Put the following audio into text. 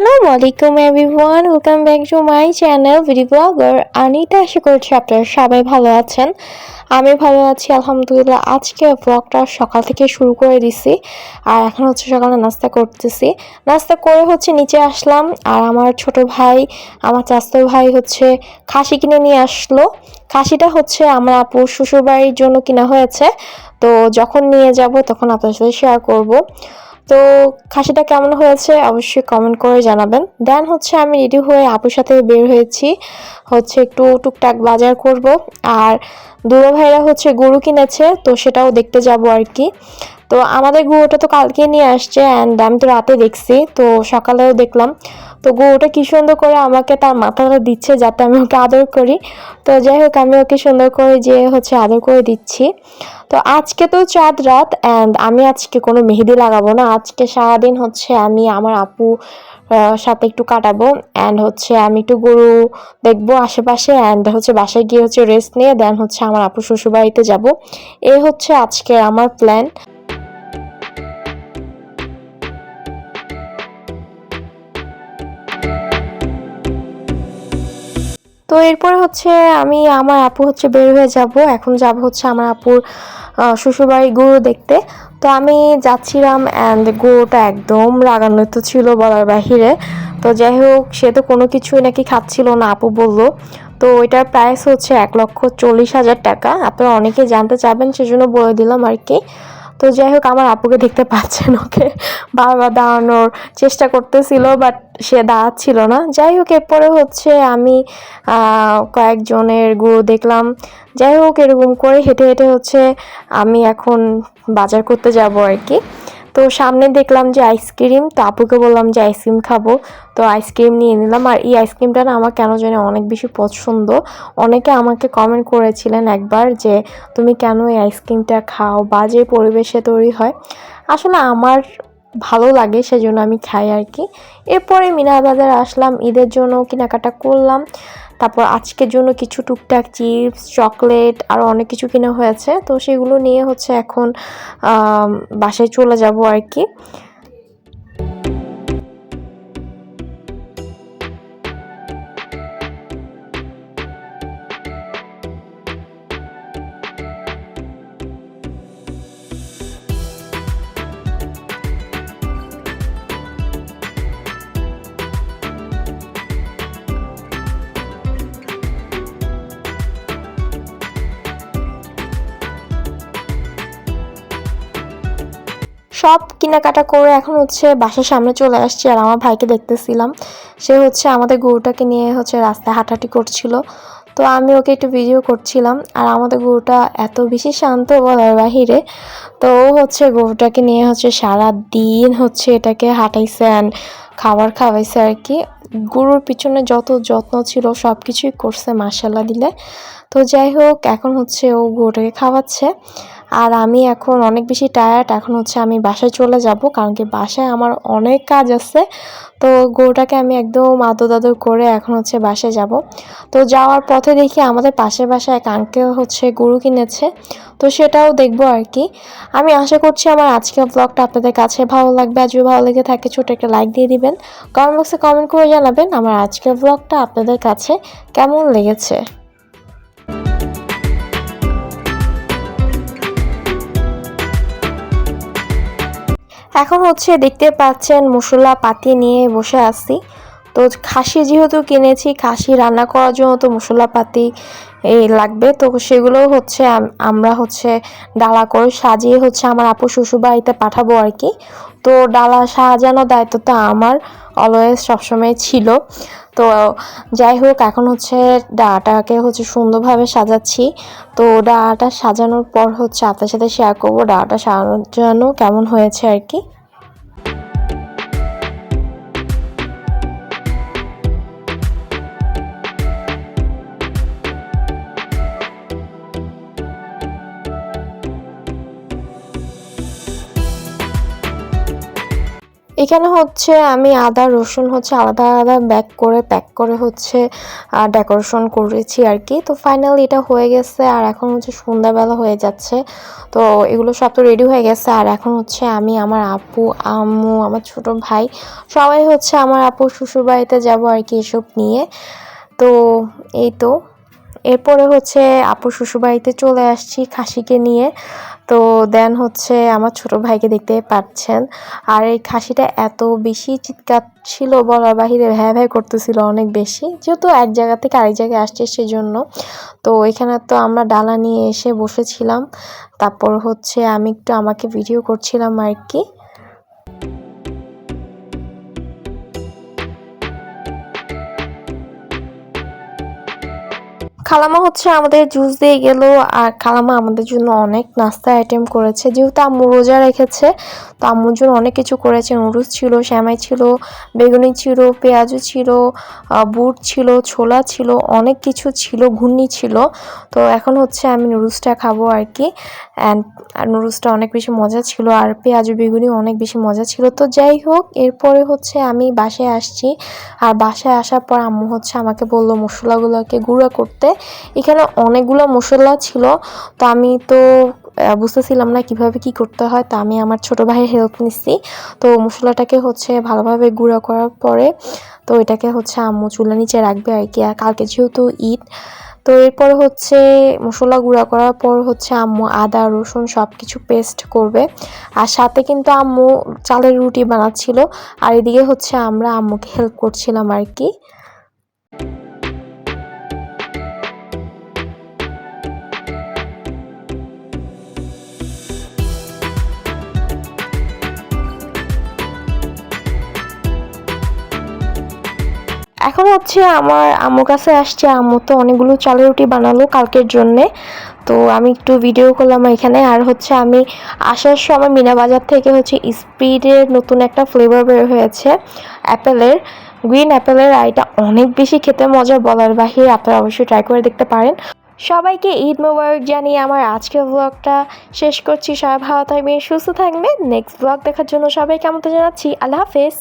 আসসালামু আলাইকুম everyone welcome back to my channel VD blogger Anita আশা করছি আপনারা সবাই ভালো আছেন। আমি ভালো আছি, আলহামদুলিল্লাহ। আজকে ব্লগটা সকাল থেকে শুরু করে দিছি। আর এখন হচ্ছে সকালে নাস্তা করতেছি। নাস্তা করে হচ্ছে নিচে আসলাম। আর আমার ছোট ভাই, আমার চাস্তো ভাই হচ্ছে খাসি কিনে নিয়ে আসলো। খাসিটা হচ্ছে আমার আপুর শ্বশুরবাড়ির জন্য কিনা হয়েছে। তো যখন নিয়ে যাব তখন আপনার সাথে শেয়ার করব। তো খাসিটা কেমন হয়েছে অবশ্যই কমেন্ট করে জানাবেন। দেন হচ্ছে আমি রেডি হয়ে আপুর সাথে বের হয়েছি, হচ্ছে একটু টুকটাক বাজার করব। আর দুলো ভাইরা হচ্ছে গরু কিনেছে, তো সেটাও দেখতে যাব আর কি। তো আমাদের গরুটা তো কালকে নিয়ে আসছে অ্যান্ড আমি তো রাতে দেখছি, তো সকালেও দেখলাম। তো গরুটা কি সুন্দর করে আমাকে তার মাথাটা দিচ্ছে যাতে আমি ওকে আদর করি। তো যাই হোক, আমি ওকে সুন্দর করে যে হচ্ছে আদর করে দিচ্ছি। তো আজকে তো চাঁদ রাত অ্যান্ড আমি আজকে কোনো মেহেদি লাগাবো না। আজকে সারাদিন হচ্ছে আমি আমার আপু সাথে একটু কাটাবো অ্যান্ড হচ্ছে আমি একটু গরু দেখব আশেপাশে অ্যান্ড হচ্ছে বাসায় গিয়ে হচ্ছে রেস্ট নিয়ে দেন হচ্ছে আমার আপু শ্বশুরবাড়িতে যাব। এই হচ্ছে আজকে আমার প্ল্যান তো এরপর হচ্ছে আমি আমার আপু হচ্ছে বের হয়ে যাব। এখন যাব হচ্ছে আমার আপুর শ্বশুরবাড়ি গরু দেখতে। তো আমি যাচ্ছিলাম অ্যান্ড গরুটা একদম রাগান্বিত ছিল বলার বাহিরে। তো যাই হোক, সে তো কোনো কিছুই নাকি খাচ্ছিল না, আপু বলল। তো ওইটার প্রাইস হচ্ছে এক লক্ষ চল্লিশ হাজার টাকা। আপনারা অনেকে জানতে চাবেন, সেজন্য বলে দিলাম আর কি। তো যাই হোক, আমার আপুকে দেখতে পাচ্ছেন, ওকে বারবার দাঁড়ানোর চেষ্টা করতেছিল বাট সে দাঁড়াচ্ছিল না। যাই হোক, এরপরে হচ্ছে আমি কয়েকজনের গুঁড়ো দেখলাম। যাই হোক, এরকম করে হেঁটে হেঁটে হচ্ছে আমি এখন বাজার করতে যাব আর কি। তো সামনে দেখলাম যে আইসক্রিম, তো আপুকে বললাম যে আইসক্রিম খাব। তো আইসক্রিম নিয়ে নিলাম। আর এই আইসক্রিমটা না আমার কেন জানি অনেক বেশি পছন্দ। অনেকে আমাকে কমেন্ট করেছিলেন একবার যে, তুমি কেন এই আইসক্রিমটা খাও বাজে পরিবেশে তৈরি হয়? আসলে আমার ভালো লাগে, সেজন্য আমি খাই আর কি। এরপরে মিনা বাজার আসলাম, ঈদের জন্য কেনাকাটা করলাম। তারপর আজকের জন্য কিছু টুকটাক চিপস, চকলেট আরও অনেক কিছু কেনা হয়েছে। তো সেগুলো নিয়ে হচ্ছে এখন বাসায় চলে যাব আর কি। সব কেনাকাটা করে এখন হচ্ছে বাসার সামনে চলে আসছি আর আমার ভাইকে দেখতেছিলাম। সে হচ্ছে আমাদের গরুটাকে নিয়ে হচ্ছে রাস্তায় হাঁটাহাঁটি করছিল। তো আমি ওকে একটু ভিডিও করছিলাম আর আমাদের গরুটা এত বেশি শান্ত বলার বাহিরে। তো ও হচ্ছে গরুটাকে নিয়ে হচ্ছে সারা দিন হচ্ছে এটাকে হাঁটাইছে অ্যান্ড খাবার খাওয়াইছে আর কি। গরুর পিছনে যত যত্ন ছিল সব কিছুই করছে মাসাল্লাহ দিলে। তো যাই হোক, এখন হচ্ছে ও গরুটাকে খাওয়াচ্ছে। আর আমি এখন অনেক বেশি টায়ার্ড এখন হচ্ছে আমি বাসায় চলে যাব, কারণ কি বাসায় আমার অনেক কাজ আছে। তো গরুটাকে আমি একদম আদর আদর করে এখন হচ্ছে বাসায় যাব। তো যাওয়ার পথে দেখি আমাদের পাশের বাসায় এক আঙ্কেল হচ্ছে গরু কিনেছে, তো সেটাও দেখব আর কি। আমি আশা করছি আমার আজকের ব্লগটা আপনাদের কাছে ভালো লাগবে, আর ভালো লেগে থাকে ছোট একটা লাইক দিয়ে দিবেন। কমেন্ট বক্সে কমেন্ট করে জানাবেন আমার আজকের ব্লগটা আপনাদের কাছে কেমন লেগেছে। এখন হচ্ছে দেখতে পাচ্ছেন মশলা পাতি নিয়ে বসে আছি। তো খাসি যেহেতু কিনেছি, খাসি রান্না করার জন্য তো মশলাপাতি এই লাগবে। তো সেগুলো হচ্ছে আমরা হচ্ছে ডালা করে সাজিয়ে হচ্ছে আমার আপু শ্বশুর বাড়িতে পাঠাবো আর কি। তো ডালা সাজানোর দায়িত্বটা আমার অলওয়েজ সবসময় ছিল। তো যাই হোক, এখন হচ্ছে ডাটাকে হচ্ছে সুন্দরভাবে সাজাচ্ছি। তো ডাটা সাজানোর পর হচ্ছে আপনার সাথে শেয়ার করব। ডাটা সাজানো কেমন হয়েছে আর কি? এখানে হচ্ছে আমি আদা, রসুন হচ্ছে আলাদা আলাদা ব্যাক করে প্যাক করে হচ্ছে ডেকোরেশন করেছি আর কি। তো ফাইনালি এটা হয়ে গেছে আর এখন হচ্ছে সন্ধ্যাবেলা হয়ে যাচ্ছে। তো এগুলো সব তো রেডি হয়ে গেছে আর এখন হচ্ছে আমি আমার আপু, আম্মু, আমার ছোট ভাই সবাই হচ্ছে আমার আপু শ্বশুর বাড়িতে যাব আর কি এসব নিয়ে। তো এই তো। এরপরে হচ্ছে আপু শ্বশুরবাড়িতে চলে আসছি খাসিকে নিয়ে। তো দেন হচ্ছে আমার ছোট ভাইকে দেখতে পাচ্ছেন। আর এই খাসিটা এত বেশি চিৎকার ছিল বলার বাহিরে, ভ্যা ভ্যা করতেছিল অনেক বেশি। যেহেতু এক জায়গা থেকে আরেক জায়গায় আসছে সেজন্য। তো এখানে তো আমরা ডালা নিয়ে এসে বসেছিলাম। তারপর হচ্ছে আমি একটু আমাকে ভিডিও করছিলাম আর কি। খালামা হচ্ছে আমাদের জুস দিয়ে গেল, আর খালামা আমাদের জন্য অনেক নাস্তা আইটেম করেছে। যেহেতু আম্মু রোজা রেখেছে, তো আম্মুর জন্য অনেক কিছু করেছে। নুডলস ছিল, শ্যামাই ছিল, বেগুনি ছিল পেঁয়াজু ছিল বুট ছিল, ছোলা ছিল, অনেক কিছু ছিল, ঘূর্ণি ছিল। তো এখন হচ্ছে আমি নুডলসটা খাব আর কি। অ্যান্ড আর নুডলসটা অনেক বেশি মজা ছিল, আর পেঁয়াজু, বেগুনি অনেক বেশি মজা ছিল। তো যাই হোক, এরপরে হচ্ছে আমি বাসায় আসছি। আর বাসায় আসার পর আম্মু হচ্ছে আমাকে বলল মশলাগুলোকে গুঁড়া করতে। এখানে অনেকগুলো মশলা ছিল, তো আমি তো বুঝতেছিলাম না কীভাবে কি করতে হয়, তা আমি আমার ছোট ভাইয়ের হেল্প নিচ্ছি তো মশলাটাকে হচ্ছে ভালোভাবে গুঁড়া করার পরে, তো এটাকে হচ্ছে আম্মু চুলা নিচে রাখবে আর কি। আর কালকে যেহেতু ঈদ, তো এরপর হচ্ছে মশলা গুঁড়া করার পর হচ্ছে আম্মু আদা, রসুন সব কিছু পেস্ট করবে। আর সাথে কিন্তু আম্মু চালের রুটি বানাচ্ছিল, আর এদিকে হচ্ছে আমরা আম্মুকে হেল্প করছিলাম আর কি। এখন হচ্ছে আমার আম্মুর কাছে আসছে, আম্মু তো অনেকগুলো চালের রুটি বানালো কালকের জন্যে। তো আমি একটু ভিডিও করলাম এখানে। আর হচ্ছে আমি আসার সময় মিনা বাজার থেকে হচ্ছে স্পিডের নতুন একটা ফ্লেভার বের হয়েছে, অ্যাপেলের। গ্রিন অ্যাপেলের আর এটা অনেক বেশি খেতে মজা, বলার বাহিরে আপনারা অবশ্যই ট্রাই করে দেখতে পারেন। সবাইকে ঈদ মোবারক জানিয়ে আমার আজকের ব্লগটা শেষ করছি। সবাই ভালো থাকবেন, সুস্থ থাকবেন। নেক্সট ব্লগ দেখার জন্য সবাইকে আমন্ত্রণ জানাচ্ছি। আল্লাহ হাফেজ।